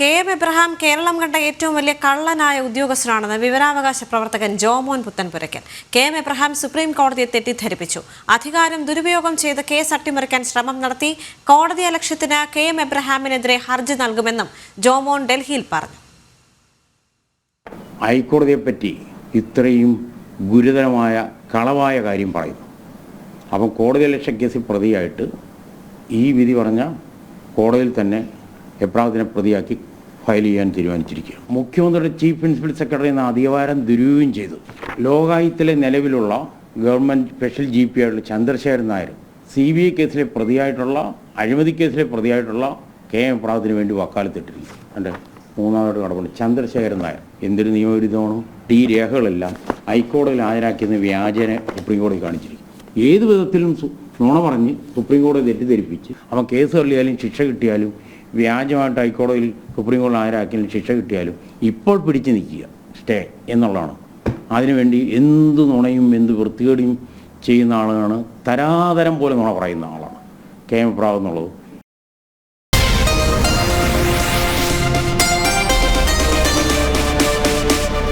K M Abraham Keralam കണ്ട ഏറ്റവും വലിയ കള്ളനായ ഉദ്യോഗസ്ഥനാണെന്ന് വിവരാവകാശ പ്രവർത്തകൻ Jomon Puthenpurackal. K M Abraham supreme കോടതിയെ തെറ്റിദ്ധരിപ്പിച്ചു. അധികാരം ദുരുപയോഗം ചെയ്ത് കേസ് അട്ടിമറിക്കാൻ ശ്രമം നടത്തി കോടതി അലക്ഷ്യത്തിന് കെ എം എബ്രഹാമിനെതിരെ ഹർജി നൽകുമെന്നും ജോമോൻ ഡൽഹിയിൽ പറഞ്ഞു. ഹൈക്കോടതിയെപ്പറ്റി ഇത്രയും ഗുരുതരമായ കളവായ കാര്യം പറയുന്നു. അപ്പം കോടതി അലക്ഷ്യ കേസിൽ പ്രതിയായിട്ട് ഈ വിധി പറഞ്ഞ കോടതിയിൽ തന്നെ എബ്രാഹത്തിനെ പ്രതിയാക്കി ഫയൽ ചെയ്യാൻ തീരുമാനിച്ചിരിക്കുക മുഖ്യമന്ത്രിയുടെ ചീഫ് പ്രിൻസിപ്പൽ സെക്രട്ടറി എന്ന അധികാരം ദുരുപയോഗം ചെയ്തു. ലോകായുത്തിലെ നിലവിലുള്ള ഗവൺമെന്റ് സ്പെഷ്യൽ ജി പി ആയിട്ടുള്ള Chandrasekharan Nair C B I കേസിലെ പ്രതിയായിട്ടുള്ള അഴിമതി കേസിലെ പ്രതിയായിട്ടുള്ള കെ എം പ്രാവത്തിന് വേണ്ടി വക്കാലത്തിട്ടിരുന്നു അതിന്റെ മൂന്നാമത് കടപ്പുണ്ട് ചന്ദ്രശേഖരൻ നായർ. എന്തൊരു നിയമവിരുദ്ധമാണോ? ഈ രേഖകളെല്ലാം ഹൈക്കോടതിയിൽ ഹാജരാക്കിയെന്ന് വ്യാജനെ സുപ്രീം കോടതി കാണിച്ചിരിക്കും ഏത് വിധത്തിലും നുണ പറഞ്ഞ് സുപ്രീം കോടതി തെറ്റിദ്ധരിപ്പിച്ച് അവൻ കേസ് തള്ളിയാലും ശിക്ഷ കിട്ടിയാലും വ്യാജമായിട്ട് ഹൈക്കോടതിയിൽ സുപ്രീം കോടതി ആരാക്കിയാലും ശിക്ഷ കിട്ടിയാലും ഇപ്പോൾ പിടിച്ചു നിൽക്കുക. സ്റ്റേ എന്നുള്ളതാണ്. അതിനുവേണ്ടി എന്ത് നുണയും എന്ത് വൃത്തികേടും ചെയ്യുന്ന ആളാണ് തരാതരം പോലെ നുണ പറയുന്ന ആളാണ്. കെ എം പ്രാവ് എന്നുള്ളത്.